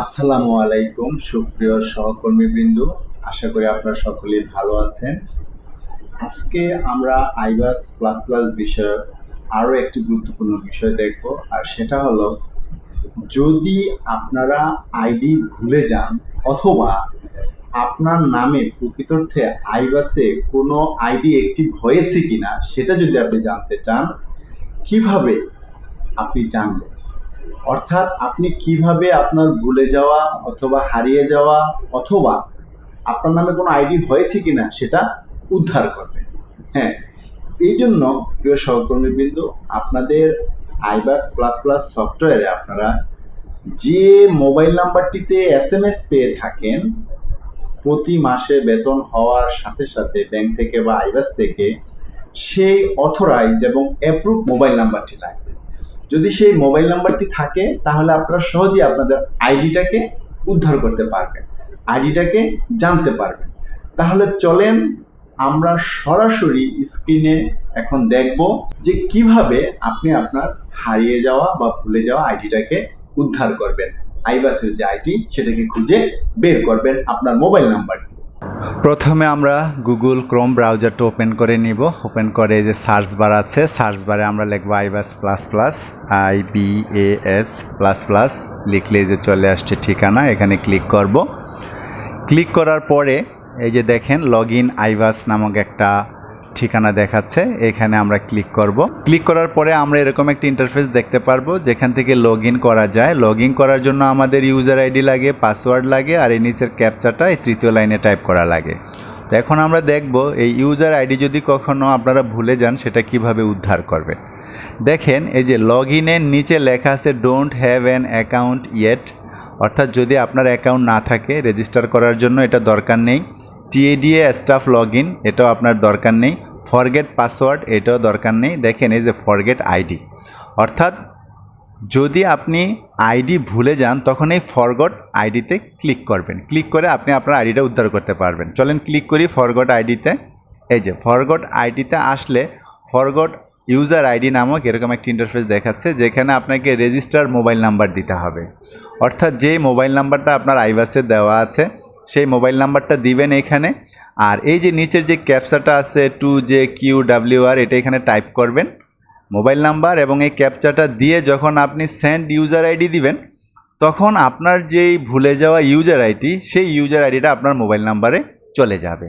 আসসালামু আলাইকুম, সুপ্রিয় সহকর্মীবৃন্দ। আশা করি আপনারা সকলেই ভালো আছেন। আজকে আমরা আইবাস প্লাস প্লাস বিষয়ে আরও একটি গুরুত্বপূর্ণ বিষয় দেখব, আর সেটা হলো, যদি আপনারা আইডি ভুলে যান অথবা আপনার নামে প্রকৃতার্থে আইবাসে কোনো আইডি অ্যাক্টিভ হয়েছে কিনা, সেটা যদি আপনি জানতে চান, কীভাবে আপনি জানবেন? অর্থাৎ আপনি কীভাবে আপনার ভুলে যাওয়া অথবা হারিয়ে যাওয়া অথবা আপনার নামে কোনো আইডি হয়েছে কিনা সেটা উদ্ধার করবেন হ্যাঁ এই জন্য প্রিয় সহকর্মীবৃন্দ, আপনাদের আইবাস প্লাস প্লাস সফটওয়্যারে আপনারা যে মোবাইল নাম্বারটিতে এস এম এস পেয়ে থাকেন, প্রতি মাসে বেতন হওয়ার সাথে সাথে ব্যাংক থেকে বা আইবাস থেকে সেই অথরাইজড এবং অ্যাপ্রুভ মোবাইল নাম্বারটি লাগবে। যদি সেই মোবাইল নাম্বারটি থাকে, তাহলে আপনারা সহজেই আপনাদের আইডিটাকে উদ্ধার করতে পারবেন, আইডিটাকে জানতে পারবেন। তাহলে চলেন আমরা সরাসরি স্ক্রিনে এখন দেখব যে কীভাবে আপনি আপনার হারিয়ে যাওয়া বা ভুলে যাওয়া আইডিটাকে উদ্ধার করবেন। আইবাসের যে আইডি, সেটাকে খুঁজে বের করবেন আপনার মোবাইল নাম্বার দিয়ে প্রথমে আমরা গুগল ক্রোম ব্রাউজারটা ওপেন করে নিব। ওপেন করে যে সার্চ বার আছে সার্চ বারে আমরা লিখব iBAS plus plus I B A S plus plus লিখলে যে চলে আসছে ঠিকানা, এখানে ক্লিক করব। ক্লিক করার পরে এই যে দেখেন লগ ইন আইবাস নামক একটা ঠিকানা দেখাচ্ছে, এখানে আমরা ক্লিক করব। ক্লিক করার পরে আমরা এরকম একটা ইন্টারফেস দেখতে পারব, যেখান থেকে লগ করা যায়। লগ করার জন্য আমাদের ইউজার আইডি লাগে পাসওয়ার্ড লাগে, আর এই নিচের ক্যাপচাটা এই তৃতীয় লাইনে টাইপ করা লাগে। তো এখন আমরা দেখব, এই ইউজার আইডি যদি কখনো আপনারা ভুলে যান, সেটা কীভাবে উদ্ধার করবেন। দেখেন, এই যে লগ ইনের নিচে লেখা আছে don't have an account yet অর্থাৎ যদি আপনার অ্যাকাউন্ট না থাকে রেজিস্টার করার জন্য এটা দরকার নেই। টিএডিএ স্টাফ লগ ইন এটাও আপনার দরকার নেই। ফরগেট পাসওয়ার্ড এটাও দরকার নেই। দেখেন এই যে ফরগেট আইডি অর্থাৎ যদি আপনি আইডি ভুলে যান, তখন এই ফরগট আইডিতে ক্লিক করবেন। ক্লিক করে আপনি আপনার আইডিটা উদ্ধার করতে পারবেন। চলেন ক্লিক করি ফরগট আইডিতে এই যে ফরগট আইডিতে আসলে ফরগট ইউজার আইডি নামক এরকম একটা ইন্টারফেস দেখাচ্ছে, যেখানে আপনাকে রেজিস্টার মোবাইল নাম্বার দিতে হবে। অর্থাৎ যে মোবাইল নাম্বারটা আপনার আইবাসে দেওয়া আছে সেই মোবাইল নাম্বারটা দিবেন এখানে। আর এই যে নিচের যে ক্যাপচাটা আছে two J, Q, W, R, এটা এখানে টাইপ করবেন। মোবাইল নাম্বার এবং এই ক্যাপচাটা দিয়ে যখন আপনি সেন্ড ইউজার আইডি দিবেন, তখন আপনার যেই ভুলে যাওয়া ইউজার আইডি, সেই ইউজার আইডিটা আপনার মোবাইল নাম্বারে চলে যাবে।